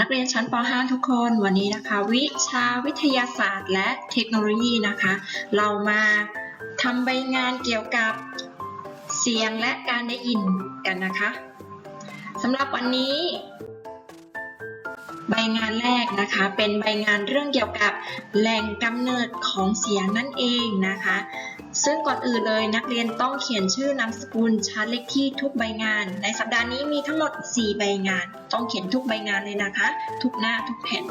นักเรียนชั้นป .5 ทุกคนวันนี้นะคะ วิชาวิทยาศาสตร์และเทคโนโลยีนะคะ เรามาทำใบงานเกี่ยวกับเสียงและการได้ยินกันนะคะสำหรับวันนี้ ใบงานแรกนะคะ เป็นใบงานเรื่องเกี่ยวกับแหล่งกำเนิดของเสียงนั่นเองนะคะ ซึ่งก่อนอื่นเลยนักเรียนต้องเขียนชื่อนามสกุลชั้นเลขที่ทุกใบงาน ในสัปดาห์นี้มีทั้งหมด 4 ใบงาน ต้องเขียนทุกใบงานเลยนะคะ ทุกหน้าทุกแผ่น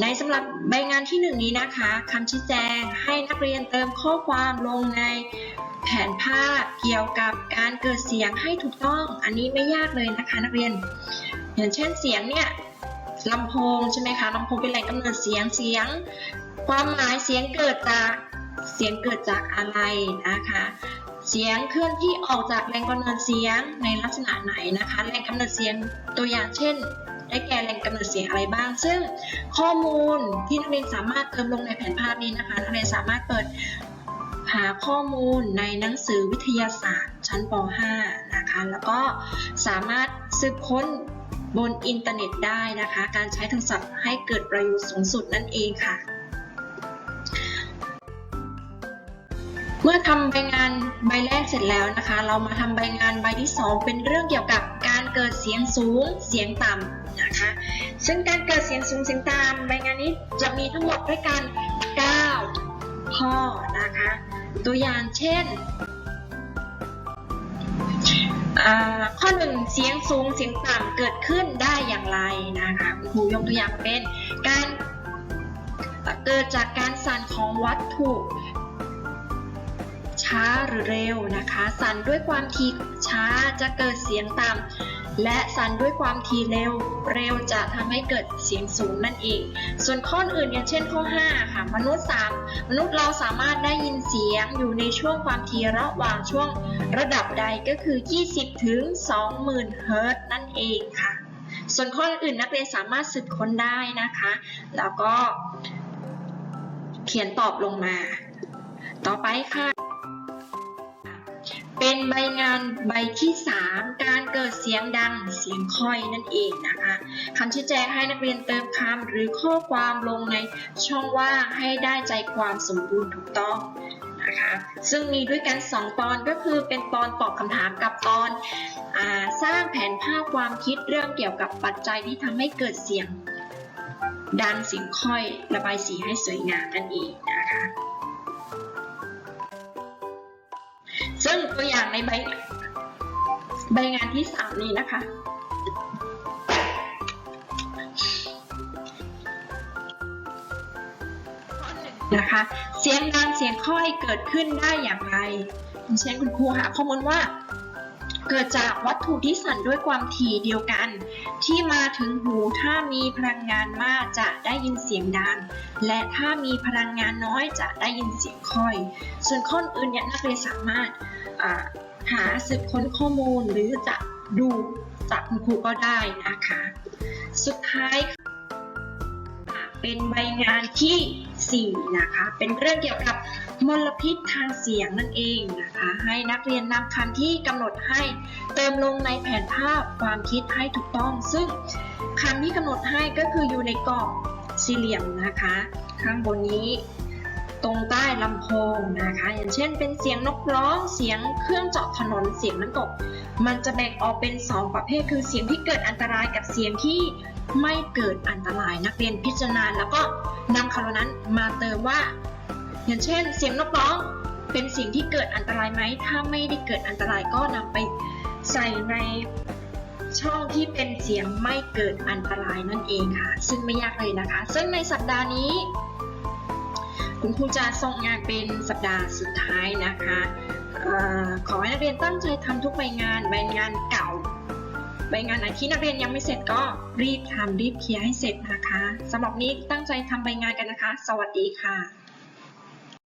ในสำหรับใบงานที่หนึ่งนี้นะคะคำชี้แจงให้นักเรียนเติมข้อความลงในแผนภาพเกี่ยวกับการเกิดเสียงให้ถูกต้อง อันนี้ไม่ยากเลยนะคะ นักเรียน อย่างเช่นเสียงเนี่ย ลำโพงใช่ไหมคะลำโพงเป็นแหล่งกำเนิดเสียงเสียง ความหมายเสียงเกิดจากเสียงเกิดจากอะไรนะคะ เสียงเคลื่อนที่ออกจากแรงกำเนิดเสียงในลักษณะไหนนะคะแหล่งกำเนิดเสียงตัวอย่างเช่น ได้แก่แหล่งกำเนิดเสียงอะไรบ้าง ซึ่งข้อมูลที่นักเรียนสามารถเติมลงในแผนภาพนี้นะคะนักเรียนสามารถเปิดหาข้อมูลในหนังสือวิทยาศาสตร์ชั้นป .5 นะคะ แล้วก็สามารถสืบค้น บนอินเทอร์เน็ตได้นะคะ การใช้โทรศัพท์ให้เกิดประโยชน์สูงสุดนั่นเองค่ะ เมื่อทำใบงานใบแรกเสร็จแล้วนะคะ เรามาทำใบงานใบที่ 2 เป็นเรื่องเกี่ยวกับการเกิดเสียงสูงเสียงต่ำนะคะ ซึ่งการเกิดเสียงสูงเสียงต่ำใบงานนี้จะมีทั้งหมดด้วยกัน 9 ข้อนะคะ ตัวอย่างเช่น ข้อหนึ่งเสียงสูงเสียงต่ำเกิดขึ้นได้อย่างไรนะคะคุณครูยกตัวอย่างเป็นการเกิดจากการสั่นของวัตถุช้าหรือเร็วนะคะ สั่นด้วยความถี่ช้าจะเกิดเสียงต่ำ และสั่นด้วยความถี่เร็ว เร็วจะทำให้เกิดเสียงสูงนั่นเอง ส่วนข้ออื่นอย่างเช่นข้อ 5 ค่ะ มนุษย์ 3 มนุษย์เราสามารถได้ยินเสียงอยู่ในช่วงความถี่ระหว่างช่วงระดับใดก็คือ 20 ถึง 20,000 เฮิรตซ์นั่นเองค่ะ ส่วนข้ออื่นนักเรียนสามารถสืบค้นได้นะคะ แล้วก็เขียนตอบลงมา ต่อไปค่ะ เป็นใบงานใบที่ 3 การเกิดเสียงดังเสียงค่อยนั่นเองนะคะคำชี้แจงให้นักเรียนเติมคำหรือข้อความลงในช่องว่างให้ได้ใจความสมบูรณ์ถูกต้องนะคะซึ่งมีด้วยกัน 2 ตอนก็คือเป็นตอนตอบคำถามกับตอนอสร้างแผนภาพความคิดเรื่องเกี่ยวกับปัจจัยที่ทำให้เกิดเสียงดังเสียงค่อยระบายสีให้สวยงามนั่นเองนะคะ ซึ่งตัวอย่างในใบใบงานที่ 3 นี้นะคะ นะคะ เสียงดังเสียงค่อยเกิดขึ้นได้อย่างไรเช่นคุณครูหาข้อมูลว่า เกิดจากวัตถุที่สั่นด้วยความถี่เดียวกัน ที่มาถึงหูถ้ามีพลังงานมากจะได้ยินเสียงดัง และถ้ามีพลังงานน้อยจะได้ยินเสียงค่อย ส่วนข้ออื่นเนี่ยนักเรียนสามารถ หาสืบค้นข้อมูลหรือจะดูจากคุณครูก็ได้นะคะ สุดท้ายเป็นใบงานที่ 4 นะคะ เป็นเรื่องเกี่ยวกับมลพิษทางเสียงนั่นเองนะคะ ให้นักเรียนนำคำที่กำหนดให้เติมลงในแผนภาพความคิดให้ถูกต้อง ซึ่งคำที่กำหนดให้ก็คืออยู่ในกรอบสี่เหลี่ยมนะคะ ข้างบนนี้ ตรงใต้ลำโพงนะคะ อย่างเช่นเป็นเสียงนกร้องเสียงเครื่องเจาะถนนเสียงน้ำตก มันจะแบ่งออกเป็น 2 ประเภท คือเสียงที่เกิดอันตรายกับเสียงที่ไม่เกิดอันตรายนักเรียนพิจารณา แล้วก็นำคำนั้นมาเติมว่า อย่างเช่น เสียงนกร้องเป็นสิ่งที่เกิดอันตรายไหม ถ้าไม่ได้เกิดอันตรายก็นำไปใส่ในช่องที่เป็นเสียงไม่เกิดอันตรายนั่นเองค่ะ ซึ่งไม่ยากเลยนะคะ ซึ่งในสัปดาห์นี้ คุณครูจะส่งงานเป็นสัปดาห์สุดท้ายนะคะอขอให้นักเรียนตั้งใจทำทุกใบงานใบงานเก่า ใบงานไหนที่นักเรียนยังไม่เสร็จก็รีบทำรีบเคลียร์ให้เสร็จนะคะสำหรับนี้ตั้งใจทำใบงานกันนะคะ สวัสดีค่ะ